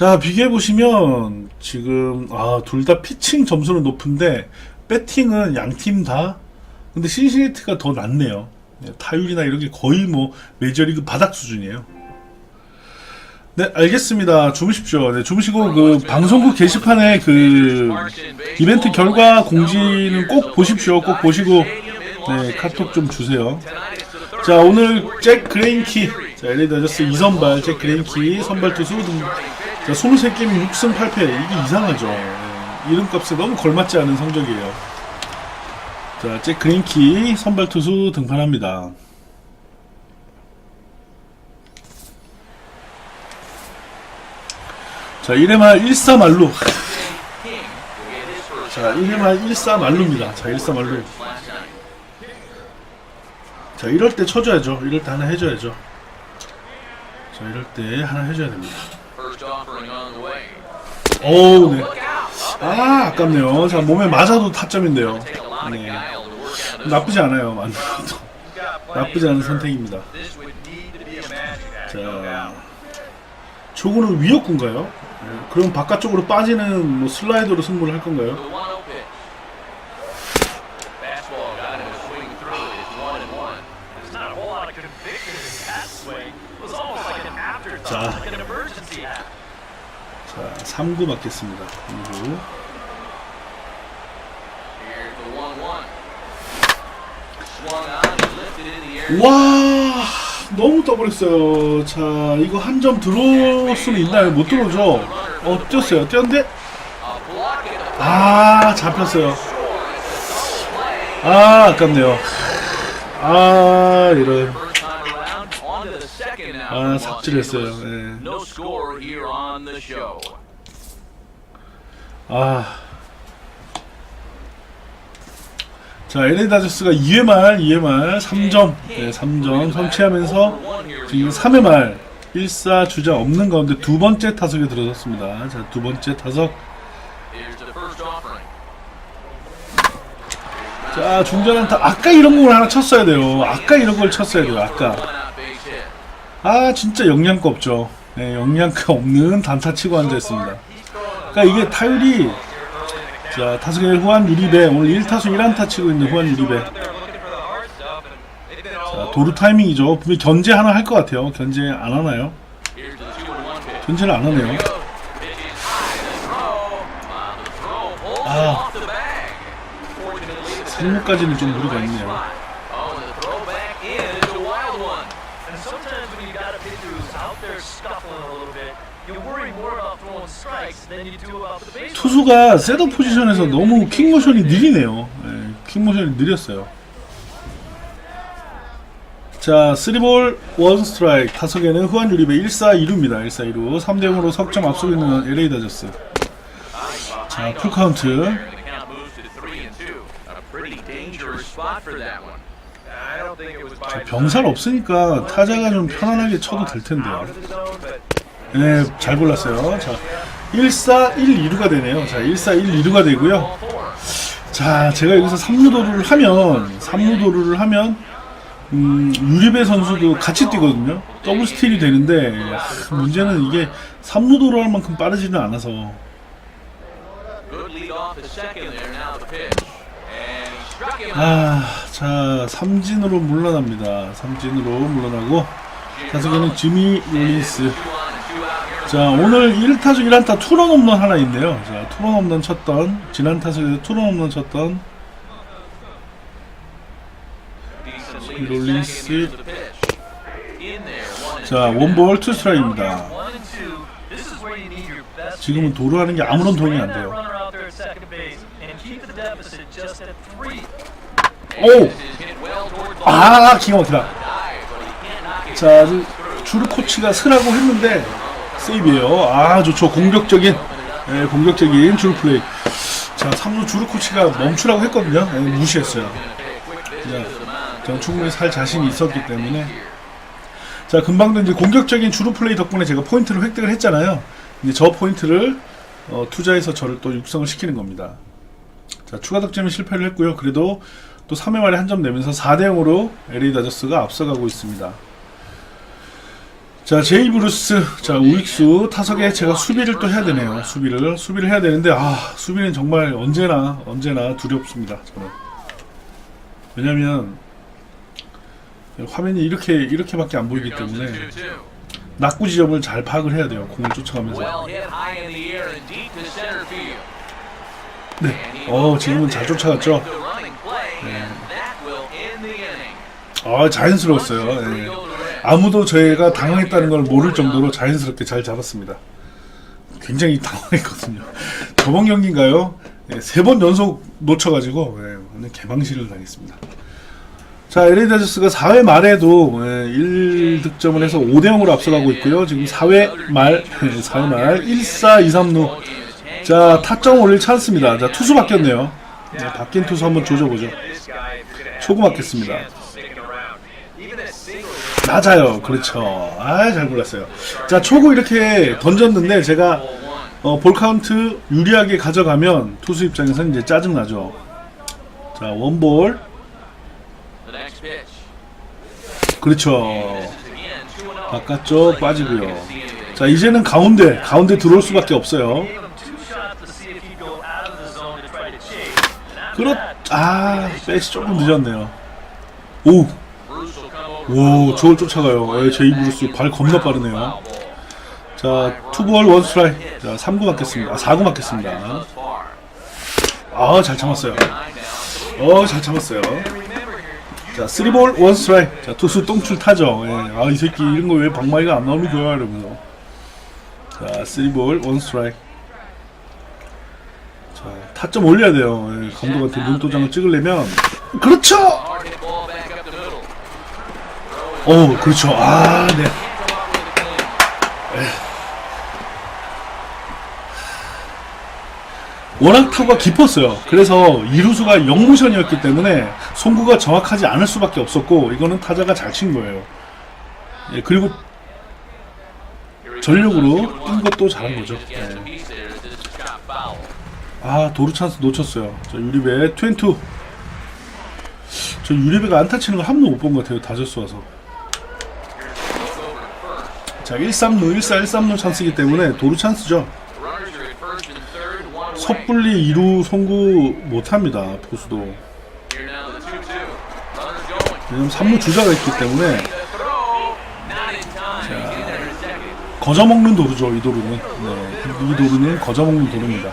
자, 비교해 보시면 지금 아, 둘 다 피칭 점수는 높은데 배팅은 양 팀 다 근데 신시내티가 더 낫네요. 네, 타율이나 이런 게 거의 뭐 메이저리그 바닥 수준이에요. 네, 알겠습니다. 주무십시오. 네, 주무시고 그 방송국 게시판에 그 이벤트 결과 공지는 꼭 보십시오. 꼭 보시고 네, 카톡 좀 주세요. 자, 오늘 잭 그레인키, 자, LA 다저스 2선발 잭 그레인키 선발 투수 등 자, 23게임 6승 8패 이게 이상하죠. 네, 이름값에 너무 걸맞지 않은 성적이에요. 자, 잭 그레인키 선발 투수 등판합니다. 자, 1회말 1사 말루. 자, 1회말 1사 말루입니다. 자, 1사 말루. 자, 이럴 때 쳐줘야죠. 이럴 때 하나 해줘야죠. 자, 이럴 때 하나 해줘야 됩니다. First offering on the way. 어우, 네. 아, 아깝네요. 자, 몸에 맞아도 타점인데요. 네. 나쁘지 않아요. 맞- 나쁘지 않은 선택입니다. 자. 초구는 위협구인가요? 네, 그럼 바깥쪽으로 빠지는 뭐 슬라이더로 승부를 할 건가요? The 1-0 pitch. Fastball got him to swing through. It's one and one. There's not a whole lot of conviction in that swing. It was almost like an afterthought, 자. 자, 3구 맞겠습니다. 3구. Here's the 1-1. Swung on and lifted in the air. 와, 너무 떠버렸어요. 자, 이거 한 점 들어올 수는 있나요? 못 들어오죠? 어, 뛰었어요. 뛰었는데, 아, 잡혔어요. 아, 아깝네요. 아, 이런. 아. Angeles. 예. No score here on the show. 아. 자, LA 다저스가 2회 말, 2회 말 3점, 네, 3점 성취하면서 지금 3회 말 1사 주자 없는 가운데 두 번째 타석에 들어섰습니다. 자, 두 번째 타석. 자, 중전한타 아까 이런 공을 하나 쳤어야 돼요. 아까 이런 걸 쳤어야 돼요. 아까. One out base hit. 아, 진짜 영양가 없죠. 네, 영양가 없는 단타 치고 앉아 있습니다. 그러니까 이게 타율이 자, 타석의 후한 유리배 오늘 1타수 1안타 치고 있는 후한 유리배. 자, 도루 타이밍이죠. 분명 견제 하나 할 것 같아요. 견제 안 하나요? Here's the 2-1 pitch. 견제를 안 하네요. Uh, Ah. hitter 3루까지는 좀 무리가 있네요. 투수가 셋업 포지션에서 너무 킥모션이 느리네요. 네, 킥모션이 느렸어요. 자, 3볼 1 스트라이크 타석에는 후한 유리배 1사 2루입니다. 1사 2루 3대 0으로 석점 앞서고 있는 LA 다저스. 자, 풀 카운트. The count moves to 3 and 2. A pretty dangerous spot for that one. I don't think it was by 자, 병살 없으니까 타자가 좀 편안하게 쳐도 될 텐데요. 네, 잘 골랐어요. 자, 1사 1 2루가 되네요. 자, 1사 1 2루가 되고요. 자, 제가 여기서 3루도루를 하면, 3루도루를 하면, 음, 유리배 선수도 같이 뛰거든요. 더블 스틸이 되는데, 아, 문제는 이게 3루도루 할 만큼 빠르지는 않아서. 아, 자, 삼진으로 물러납니다. 삼진으로 물러나고, 타석에는 지미 롤린스. Two on and two out here. 자, 오늘 1타수 1안타 투런 홈런 하나 있네요. 자, 투런 홈런 쳤던, 지난 타석에서 투런 홈런 쳤던, and 자. 원볼 투 스트라이크입니다. one and two, this is where you need your best. 지금은 도루하는 게 아무런 도움이 안 돼요. runner out there at second base and keep the deficit just at three. 오! This is hit well toward the 아, 기가 막히다. 자, 주루 코치가 쓰라고 했는데 세이브예요. 아, 좋죠. 공격적인 예, 공격적인 주루 플레이. 자, 3루 주루 코치가 멈추라고 했거든요. 예, 무시했어요. 자, 전 충분히 살 자신이 있었기 때문에 자, 금방도 이제 공격적인 주루 플레이 덕분에 제가 포인트를 획득을 했잖아요. 이제 저 포인트를 어, 투자해서 저를 또 육성을 시키는 겁니다. 자, 추가 득점에 실패를 했고요. 그래도 또 3회 말에 한 점 내면서 4대 0으로 LA 다저스가 앞서가고 있습니다. 자, 제이 브루스. 자, 우익수 타석에 제가 수비를 또 해야 되네요. 수비를. 수비를 해야 되는데, 아, 수비는 정말 언제나, 언제나 두렵습니다. 저는. 왜냐면, 화면이 이렇게, 이렇게밖에 안 보이기 때문에, 2-2. 낙구 지점을 잘 파악을 해야 돼요. 공을 쫓아가면서. 네. 어, 지금은 잘 쫓아갔죠. inning. 아, 자연스러웠어요. One, 예. 아무도 저희가 당황했다는 걸 모를 정도로 자연스럽게 잘 잡았습니다. 굉장히 당황했거든요. 저번 경기인가요? 세번 연속 놓쳐가지고 예, 완전 개망신을 당했습니다. 자, LA 다저스가 4회 말에도 예, 1득점을 해서 5대 0으로 앞서가고 있고요. 지금 4회 말, 4회 말 1, 4, 2, 3루. 자, 타점 올릴 찬스입니다. 자, 투수 바뀌었네요. 네, 바뀐 투수 한번 조져보죠. 초구 맞겠습니다. chance of sticking around. Even that single 맞아요. 그렇죠. 아, 잘 골랐어요. 자, 초구 이렇게 던졌는데 제가 어, 볼 카운트 유리하게 가져가면 투수 입장에서는 이제 짜증 나죠. 자, 원볼. 그렇죠. Again, 2-0. 바깥쪽 빠지고요. 자, 이제는 가운데, 가운데 들어올 수밖에 없어요. 그렇, 아, 백이 조금 늦었네요. 오, 오, 저걸 쫓아가요. 에, 제이 브루스 발 겁나 빠르네요. 자, 투볼 원 스트라이크. 자, 3구 맞겠습니다. 아, 4구 맞겠습니다. 아, 잘 참았어요. 어, 잘 참았어요. 자, 3볼 1 스트라이크. 자, 투수 똥줄 타죠. 예. 아, 이 새끼 이런 거 왜 방망이가 안 나오는 거야? 이러면서. 자, 3볼 1 스트라이크. 자, 타점 올려야 돼요. 예, 감독한테 눈도장을 찍으려면. 그렇죠! Hard hit ball back up the middle. 어, 그렇죠. 아, 네. 워낙 타구가 깊었어요. 그래서 이루수가 영모션이었기 때문에 송구가 정확하지 않을 수밖에 없었고, 이거는 타자가 잘 친 거예요. 예, 그리고 전력으로 뛴 것도 잘한 거죠. 예. 아 도루 찬스 놓쳤어요. 저 유리배 22. 저 유리배가 안타 치는 걸한 번도 못 본 것 같아요. 다저스 와서. 자 1-3루 1-4 1-3루 찬스이기 때문에 도루 찬스죠. 섣불리 2루 송구 못합니다. 보수도. Here now the 2-2. Runners going. 왜냐면 3루 주자가 있기 때문에 second. 거저먹는 도루죠. 이 도루는. 네, 이 도루는 거저먹는 도루입니다.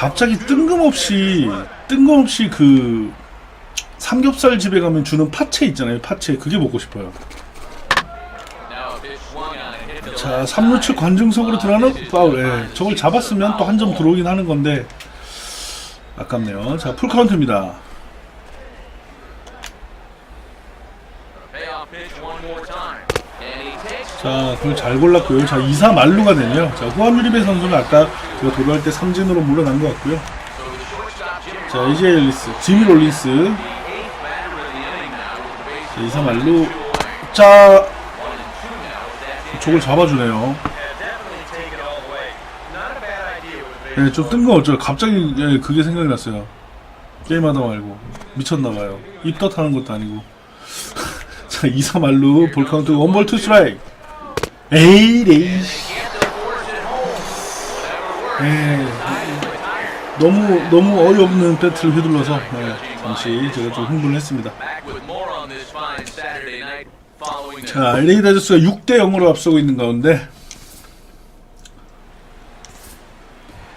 갑자기 뜬금없이 뜬금없이 그 삼겹살 집에 가면 주는 파채 있잖아요. 파채 그게 먹고 싶어요. 자, left 3루 측. 관중석으로 들어가는 파울. 예, 저걸 잡았으면 또 한 점 들어오긴 하는 건데 아깝네요. 자, 풀 카운트입니다. 자, 그걸 잘 골랐고요. 자, 2사 말루가 되네요. 자, 후안 유리베 선수는 아까 제가 도로할 때 삼진으로 물러난 것 같고요. 자, 이제 앨리스, 지미 롤린스. 자, 2사 말루. 자. 저걸 잡아주네요. 예, 좀 뜬금없죠. 갑자기 예, 그게 생각이 났어요. 게임하다 말고 미쳤나봐요. 입덧 하는 것도 아니고. 자, 2사 말루 볼 카운트 원볼 투 스트라이크. 에이, 레이. 예, 너무 너무 어이없는 배트를 휘둘러서 예, 잠시 제가 좀 흥분했습니다. 자, LA 다저스가 6대 0으로 앞서고 있는 가운데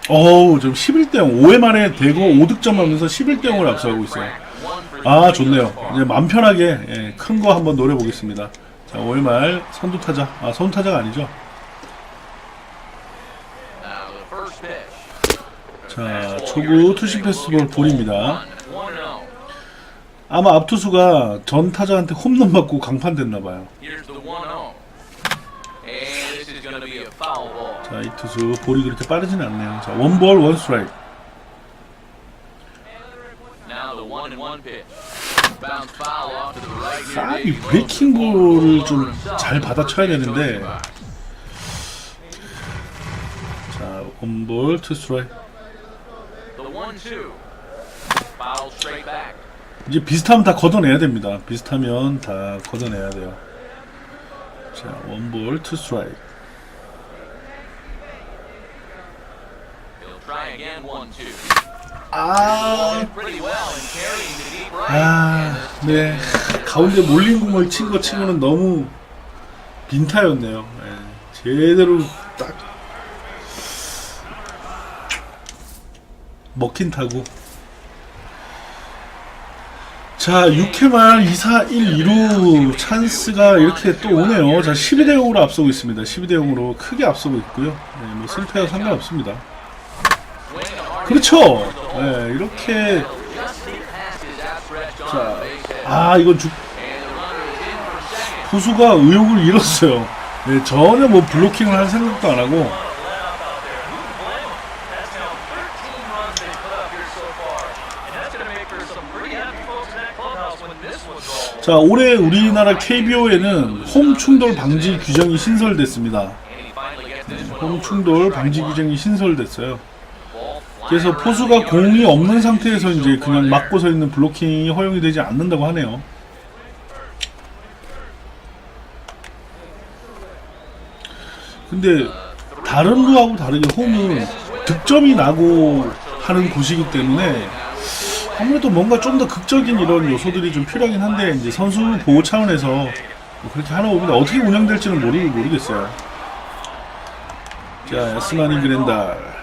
어우, 좀 11대 0. 5회 만에 대거 5득점 하면서 11대 0으로 앞서가고 있어요. 아, 좋네요. 이제 맘 편하게 예, 큰거 한번 노려 보겠습니다. 자, 5회 말 선두 타자. 아, 선두 타자가 아니죠. 자, 초구 투심 패스볼 볼입니다. 아마 앞투수가 전 타자한테 홈런 맞고 강판됐나 봐요. 자, 이 투수 볼이 그렇게 빠르진 않네요. 자, 원볼 원 스트라이크. Now the one and one pitch. Bounce foul off to the right. near 아, 이 Davey 브레이킹 볼을 좀 잘 받아쳐야 되는데. 자, 원볼 투 스트라이크. The one one two. Foul straight back. 이제 비슷하면 다 걷어내야 됩니다. 비슷하면 다 걷어내야 돼요. 자, 원볼 투 스트라이크. He'll try again one two. 아. 아, 네. 가운데 몰린 공을 친거 치고는 너무 빈타였네요. 예, 제대로 딱 먹힌 타고. 자, 6회 말 2사 1, 2루 찬스가 이렇게 또 오네요. 자, 12대 0으로 앞서고 있습니다. 12대 0으로 크게 앞서고 있고요. 네, 뭐 승패와 상관없습니다. 그렇죠. 네, 이렇게 자, 아 이건 주, 포수가 의욕을 잃었어요. 네, 전혀 뭐 블로킹을 할 생각도 안 하고 자, 올해 우리나라 KBO에는 홈 충돌 방지 규정이 신설됐습니다. 네, 홈 충돌 방지 규정이 신설됐어요. 그래서 포수가. 공이 없는 상태에서 이제 그냥 막고 서 있는 블로킹이 허용이 되지 않는다고 하네요. 근데 다른 루하고 다르게 홈은 득점이 나고 하는 곳이기 때문에 아무래도 뭔가 좀 더 극적인 이런 요소들이 좀 필요하긴 한데 이제 선수 보호 차원에서 뭐 그렇게 하나 봅니다. 어떻게 운영될지는 모르, 모르겠어요. 자, 야스마니 그랜달.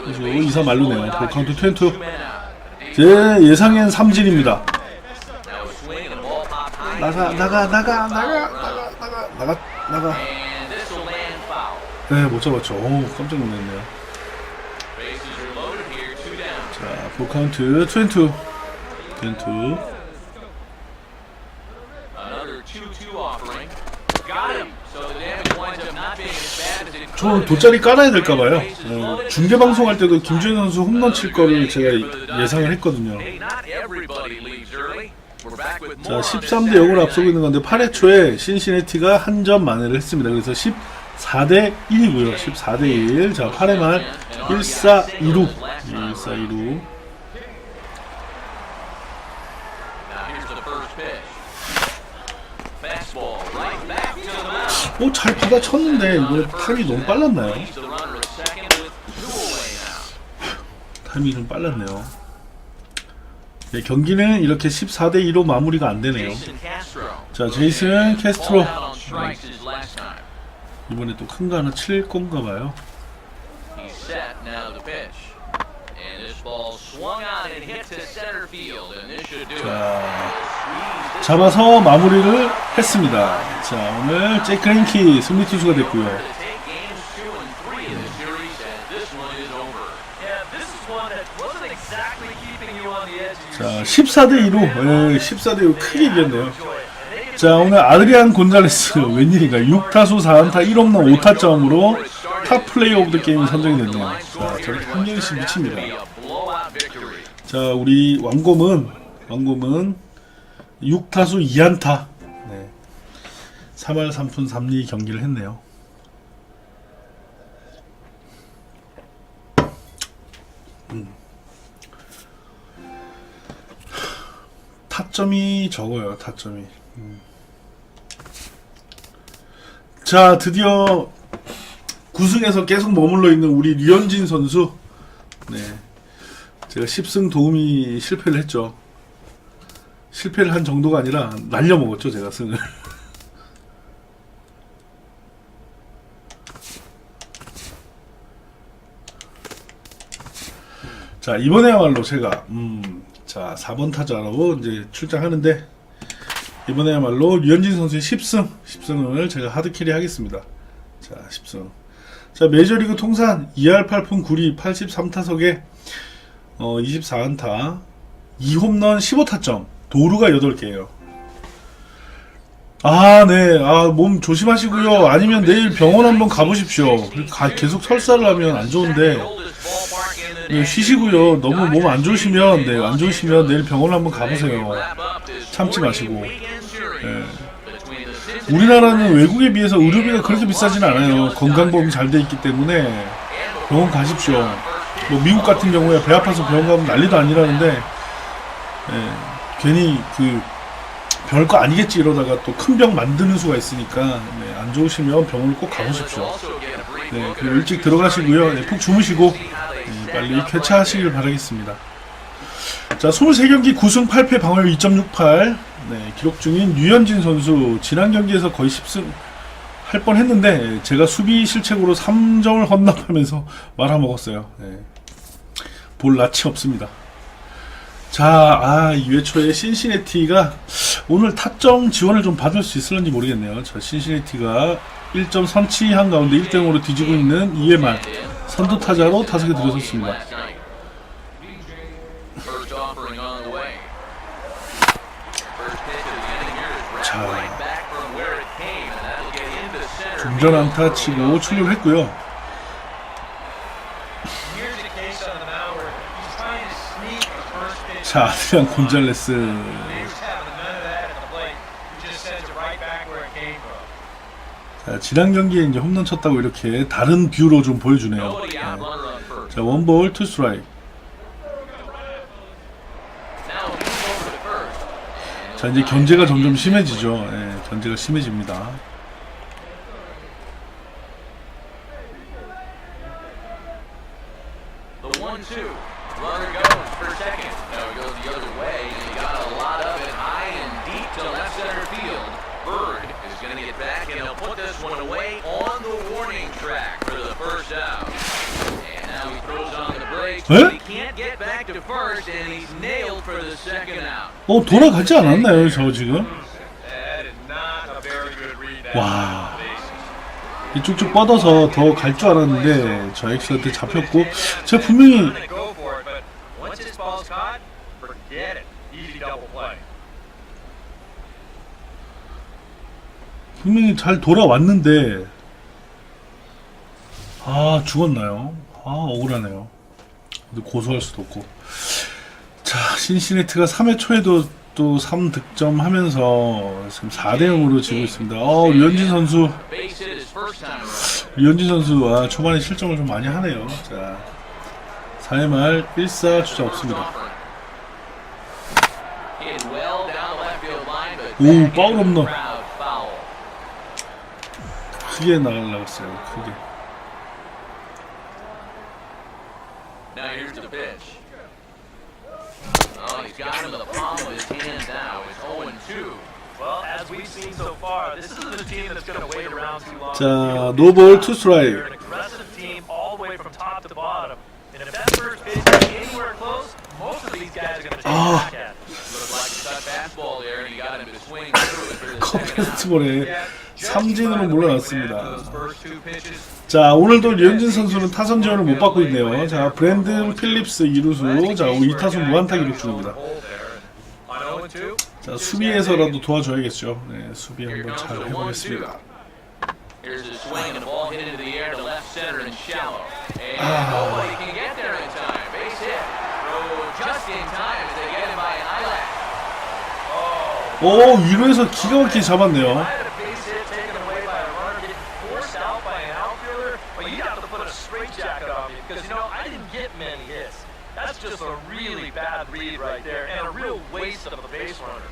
Stand in with 그래서 his 이사 말루네요. bases 볼 카운트 full, 22. two men out. 제 예상엔 삼진입니다. 나가 나가 나가 나가 나가 나가 나가 나가. 네, 못 잡았죠. 오, 깜짝 놀랐네요. 자, 볼 카운트 22. 22. 저. 돗자리 깔아야 될까 봐요. 어, 중계 방송할 때도 김주현 선수 홈런 칠 거를 제가 예상을 했거든요. 자, more on this 13대 0으로 앞서고 있는 건데 8회 초에 신시내티가 한 점 만회를 했습니다. 그래서 14대 1이고요. 14대 1. 자, 8회 말 1사 2루. 1사 2루. 오, 잘 받아쳤는데 이거 타임이 너무 빨랐나요? 타임이 좀 빨랐네요. 네, 경기는 이렇게 14대 2로 마무리가 안 되네요. 자, 제이슨 캐스트로. 이번에 또 큰 거 하나 칠 건가 봐요. 자, 잡아서 마무리를 했습니다. 자, 오늘 제이크 랭키 승리 투수가 됐고요. 자, your seat. 14대 2로, 예, 14대 2로 크게 이겼네요. 자, 오늘 아드리안 곤잘레스 웬일인가 6타수 4안타 1홈런 5타점으로 탑 플레이어 오브 더 게임 선정이 됐네요. 자, 저렇게 한 개씩 미칩니다. 자, 우리 왕곰은 왕곰은 6타수 2안타. 네. 3할 3푼 3리 경기를 했네요. 음. 타점이 적어요. 타점이. 음. 자, 드디어 9승에서 계속 머물러 있는 우리 류현진 선수. 네. 제가 10승 도움이 실패를 했죠. 실패를 한 정도가 아니라 날려먹었죠, 제가 승을. 자, 이번에야말로 제가, 음, 자, 4번 타자로 이제 출장하는데, 이번에야말로 류현진 선수의 10승, 10승을 제가 하드캐리 하겠습니다. 자, 10승. 자, 메이저리그 통산 2할 8푼 9리 83타석에 어, 24안타, 2홈런 15타점, 도루가 8개예요. 아, 네. 아, 몸 조심하시고요. 아니면 내일 병원 한번. 가- 계속 설사를 하면 안 좋은데 네, 쉬시고요. 너무 몸 안 좋으시면 네, 안 좋으시면 내일 병원 한번 가보세요. 참지 마시고. 네. 우리나라는 외국에 비해서 의료비가 그렇게 비싸진 않아요. 건강보험이 잘 돼 있기 때문에 병원 가십시오. 뭐 미국 같은 경우에 배 아파서 병원 가면 난리도 아니라는데 예, 괜히 그 별거 아니겠지 이러다가 또 큰 병 만드는 수가 있으니까 네, 안 좋으시면 병원을 꼭 가보십시오. 네, 그리고 일찍 들어가시고요. 네, 푹 주무시고 네, 빨리 쾌차하시길 바라겠습니다. 자, 23경기 9승 8패 방어율 2.68. 네, 기록 중인 류현진 선수 지난 경기에서 거의 10승 할 뻔했는데 제가 수비 실책으로 3점을 헌납하면서 말아먹었어요. 네. 볼 낯이 없습니다. 자, 아, 2회 초에 신시내티가 오늘 타점 지원을 좀 받을 수 있을런지 모르겠네요. 자, 신시내티가 1점 선취한 가운데 1등으로 뒤지고 있는 2회 말 선두 타자로 타석에 들어섰습니다. 자. 중전 안타 치고 출루를 했고요. 자, 아드리안 곤잘레스. 자, 지난 경기에 이제 홈런 쳤다고 이렇게 다른 뷰로 좀 보여주네요. 네. 자, 원볼 투 스트라이크. 자, 이제 견제가 점점 심해지죠. 예, 견제가 심해집니다. The one-two. Runner goes for second. No, it goes the other way, and he got a lot of it high and deep to left center field. Bird is going to get back, and he'll put this one away on the warning track for the first out. And now he throws on the brakes, Eh? but he can't get back to first, and he's nailed for the second out. 어, 돌아가지 않았나요, 저 지금? That is not a very good read. that Wow. on the bases. 이 쭉쭉 뻗어서 더 갈 줄 알았는데 저 엑스한테 잡혔고 제가 분명히. 분명히 잘 돌아왔는데 아 죽었나요? 아 억울하네요. 근데 고소할 수도 없고 자 신시내트가 3회 초에도 또 3득점 하면서 지금 4대 0으로 지고 있습니다. 어 류현진 선수. 류현진 선수와 초반에 실점을 좀 많이 하네요. 자 4회 말 1사 주자 없습니다. 오, 파울 foul. 크게 날라갔어요. 크게. It for the second out. 커피스트볼에 삼진으로 물러났습니다. 자 오늘도 류현진 선수는 타선 지원을 못 받고 있네요. 자 브랜든 필립스 2루수 자 2타수 무안타 기록 중입니다. On 0-2, 자 수비에서라도 도와줘야겠죠. 네 수비 한번 잘 해보겠습니다. Eyelash. 오 2루에서 기가 막히게 잡았네요. Really bad read right there and a real waste of a base runner.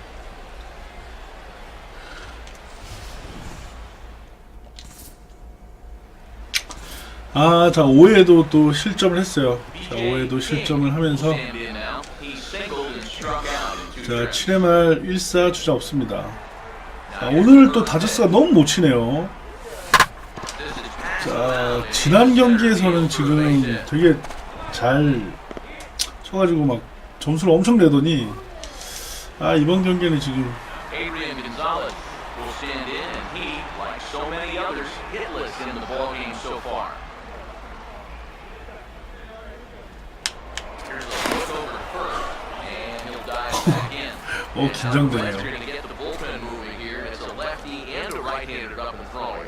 아 자 5회에도 또 실점을 했어요. 자 5회도 실점을 하면서 자 strikes. 7회 말 1사 주자 없습니다. 자 오늘 또 다저스가 너무 못 치네요. 자. 지난 경기에서는 지금 되게 잘 쳐가지고 막 점수를 엄청 내더니 아 이번 경기는 지금 in, and he, like so many others, hitless in the ballgame so far. Here's a look over to first, and he'll dive back in. 어, And now 긴장되네요. the Reds are going to get the bullpen moving here. It's a lefty and a right-hander up and throwing.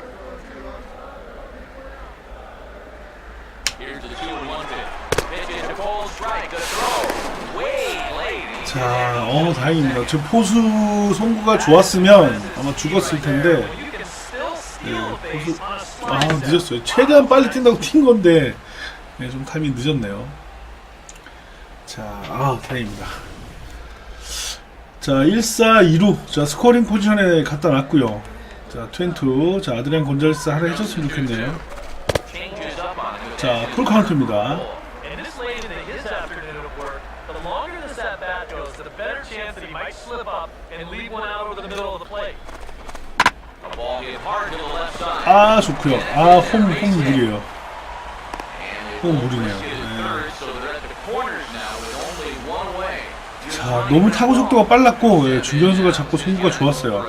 Here's the two and one pitch. Pitch is a cold strike. The throw way late. 자, 어 다행입니다. 저 포수 송구가 좋았으면 아마 죽었을 텐데 네, 포수 아. 늦었어요. 최대한 빨리 뛴다고 뛴 건데 네, 좀 타이밍 늦었네요. 자, 아, 다행입니다. 자, 1사 2루. 자, 스코어링 포지션에 갖다 놨고요. 자, 트웬투. 자, 아드리안 곤잘스 하나 해줬으면 좋겠네요. 자, 풀 카운트입니다. Late into his afternoon of work, the longer this at bat goes, the better chance that he might slip up and leave one out over the middle of the plate. A ball hit hard to the left side. 아, 좋고요. 아, 홈, 홈 무리네요. 네. 자, 너무 타구 속도가 빨랐고, 예, 중견수가 잡고 송구가 좋았어요.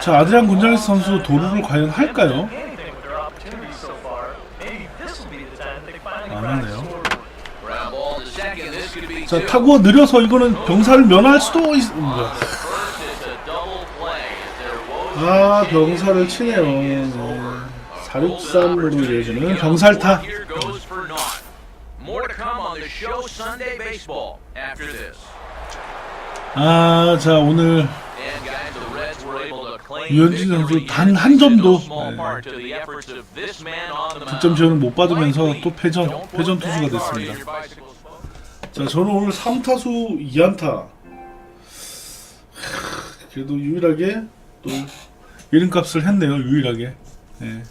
자, 아드리안 곤잘스 선수 도루를 과연 할까요? 자. 타구가 느려서 이거는 병사를 면할 수도 있... 아, 병사를 치네요. 네. 463으로 이어지는 병살타. 아, 자, 오늘 유현진 선수 단 한 점도, 네. 득점 mound. 지원을 못 받으면서 또 패전, 패전 투수가 됐습니다. 자, 저는 오늘 3타수 2안타. 그래도 유일하게 또 이름값을 했네요, 유일하게. 네.